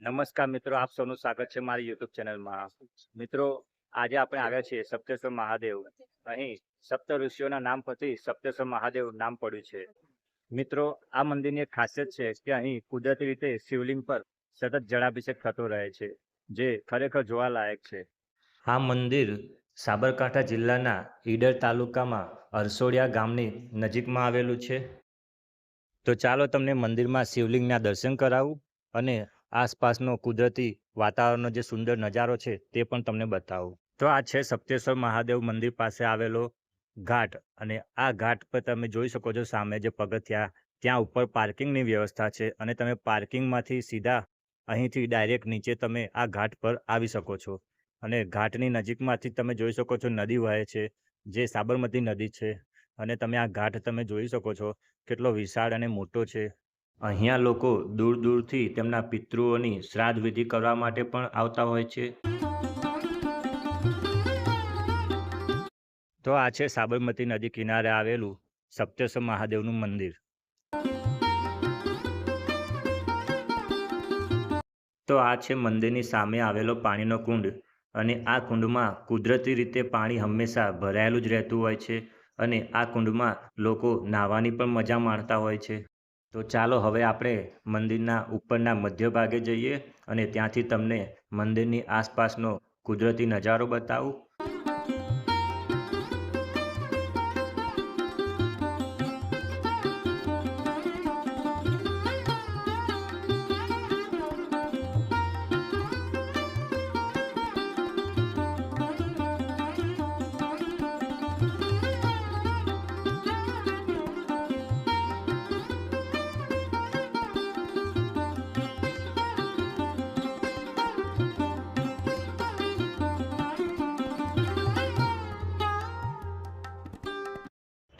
નમસ્કાર મિત્રો, આપ સૌનું સ્વાગત છે મારી યુટ્યુબ ચેનલમાં. મિત્રો, આજે આપણે આવ્યા છીએ સપ્તેશ્વર મહાદેવ. અહીં સપ્ત ઋષિઓના નામ પરથી સપ્તેશ્વર મહાદેવ નામ પડ્યું છે. મિત્રો, આ મંદિરની એક ખાસિયત છે કે અહીં કુદરતી રીતે શિવલિંગ પર સતત જળાભિષેક થતો રહે છે, જે ખરેખર જોવાલાયક છે. આ મંદિર સાબરકાંઠા જિલ્લાના ઈડર તાલુકામાં અરસોડિયા ગામની નજીકમાં આવેલું છે. તો ચાલો તમને મંદિરમાં શિવલિંગના દર્શન કરાવું અને આસપાસનો કુદરતી વાતાવરણનો જે સુંદર નજારો છે તે પણ તમને બતાવું. તો આ છે સપ્તેશ્વર મહાદેવ મંદિર પાસે આવેલો ઘાટ અને આ ઘાટ પર તમે જોઈ શકો છો સામે જે પગથિયા, ત્યાં ઉપર પાર્કિંગની વ્યવસ્થા છે અને તમે પાર્કિંગમાંથી સીધા અહીંથી ડાયરેક્ટ નીચે તમે આ ઘાટ પર આવી શકો છો. અને ઘાટની નજીકમાંથી તમે જોઈ શકો છો નદી વહે છે, જે સાબરમતી નદી છે અને તમે આ ઘાટ તમે જોઈ શકો છો કેટલો વિશાળ અને મોટો છે. અહીંયા લોકો દૂર દૂરથી તેમના પિતૃઓની શ્રાદ્ધ વિધિ કરવા માટે પણ આવતા હોય છે. તો આ છે સાબરમતી નદી કિનારે આવેલું સપ્તેશ્વર મહાદેવનું મંદિર. તો આ છે મંદિરની સામે આવેલો પાણીનો કુંડ અને આ કુંડમાં કુદરતી રીતે પાણી હંમેશા ભરાયેલું જ રહેતું હોય છે અને આ કુંડમાં લોકો નાહવાની પણ મજા માણતા હોય છે. તો ચાલો હવે આપણે મંદિરના ઉપરના મધ્ય ભાગે જઈએ અને ત્યાંથી તમને મંદિરની આસપાસનો કુદરતી નજારો બતાવું.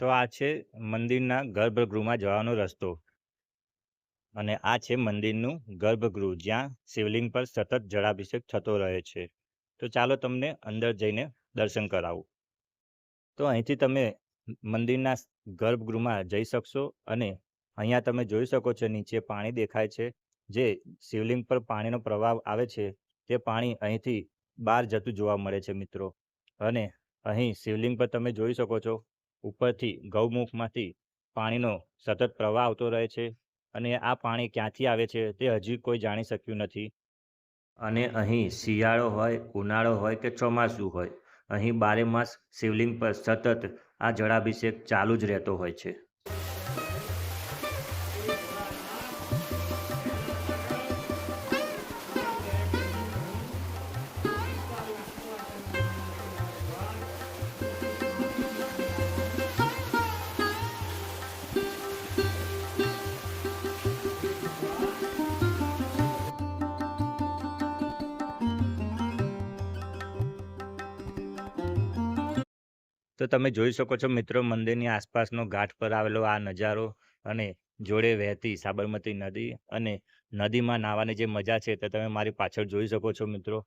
તો આ છે મંદિરના ગર્ભગૃહમાં જવાનો રસ્તો. અને આ છે મંદિરનું ગર્ભગૃહ, જ્યાં શિવલિંગ પર સતત જળાભિષેક થતો રહે છે. તો ચાલો તમને અંદર જઈને દર્શન કરાવું. તો અહીંથી તમે મંદિરના ગર્ભગૃહમાં જઈ શકશો અને અહીંયા તમે જોઈ શકો છો નીચે પાણી દેખાય છે. જે શિવલિંગ પર પાણીનો પ્રવાહ આવે છે, તે પાણી અહીંથી બહાર જતું જોવા મળે છે મિત્રો. અને અહીં શિવલિંગ પર તમે જોઈ શકો છો ઉપરથી ગૌમુખમાંથી પાણીનો સતત પ્રવાહ આવતો રહે છે અને આ પાણી ક્યાંથી આવે છે તે હજી કોઈ જાણી શક્યું નથી. અને અહીં શિયાળો હોય ઉનાળો હોય કે ચોમાસું હોય અહીં બારે માસ શિવલિંગ પર સતત આ જળાભિષેક ચાલુ જ રહેતો હોય છે. તો તમે જોઈ શકો છો મિત્રો મંદિરની આસપાસનો ઘાટ પર આવેલો આ નજારો અને જોડે વહેતી સાબરમતી નદી અને નદીમાં નાહવાની જે મજા છે તે તમે મારી પાછળ જોઈ શકો છો મિત્રો!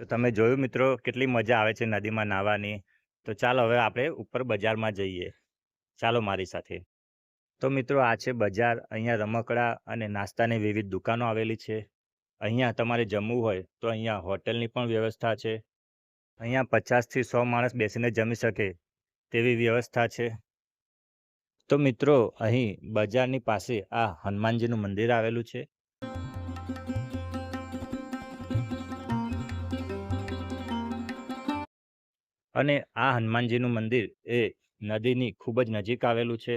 તો તમે જોયું મિત્રો કેટલી મજા આવે છે નદીમાં નાહવાની તો ચાલો હવે આપણે ઉપર બજારમાં જઈએ. ચાલો મારી સાથે. તો મિત્રો આ છે બજાર. અહીંયા રમકડા અને નાસ્તાની વિવિધ દુકાનો આવેલી છે. અહીંયા તમારે જમવું હોય તો અહીંયા હોટલની પણ વ્યવસ્થા છે. અહીંયા પચાસથી સો માણસ બેસીને જમી શકે તેવી વ્યવસ્થા છે. તો મિત્રો અહીં બજારની પાસે આ હનુમાનજીનું મંદિર આવેલું છે. અને આ હનુમાનજીનું મંદિર એ નદીની ખૂબ જ નજીક આવેલું છે.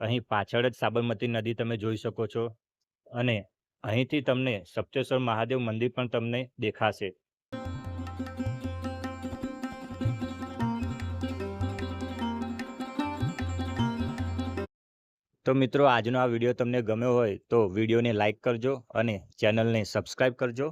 અહીં પાછળ જ સાબરમતી નદી તમે જોઈ શકો છો અને અહીંથી તમને સપ્તેશ્વર મહાદેવ મંદિર પણ તમને દેખાશે. તો મિત્રો, આજનો આ વીડિયો તમને ગમ્યો હોય તો વિડીયોને લાઇક કરજો અને ચેનલને સબસ્ક્રાઈબ કરજો.